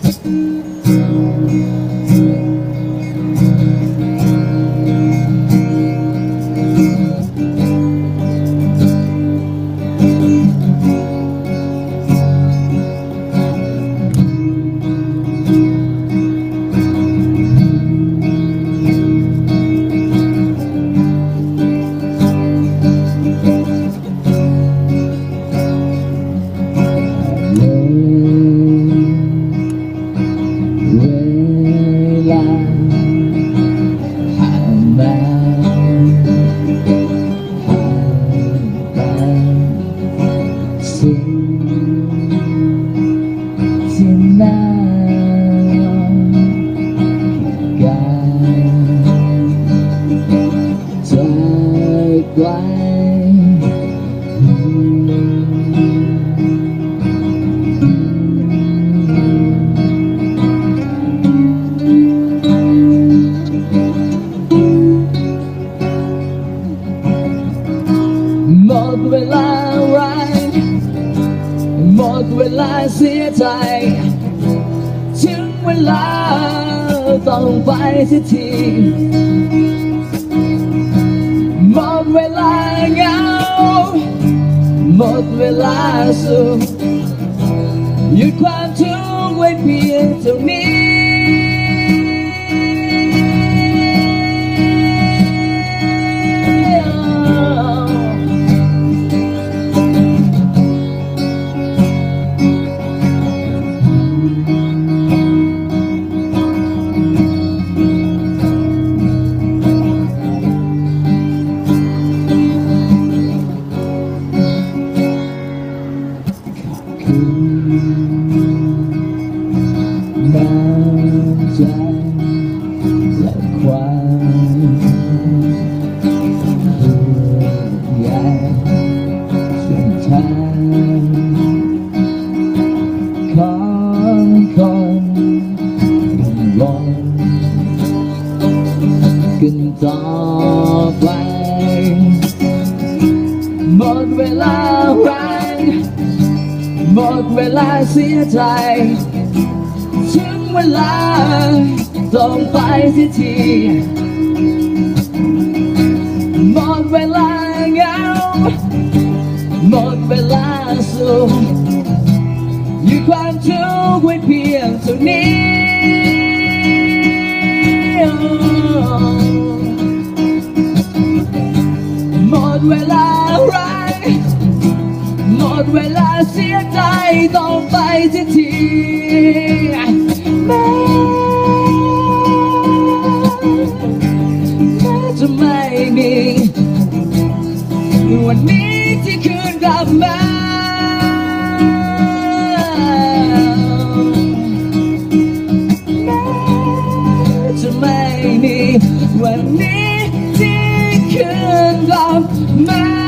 Thank you. ดเวลาเสียใจ ถึงเวลาต้องไปสักทีหมดเวลาเหงาหมดเวลาสุขหยุดความทุกข์ไว้เพียงเท่านี้น้ ใจและความห่วงใยเส้นทางของคนลงกันต่อไปหมดเวลารักหมดเวลาเสียใจ วลาต้องไปสียทีหมดเวลาเงาหมดเวลาสุขหยุดความทุกข์ไว้เพียงเท่านี้หมดเวลารักหมดเวลาเสียใจต้องไปเสีที จะไม่มีวันนี้ที่คืนกลับมาแม้จะไม่มีวันนี้ที่คืนกลับมา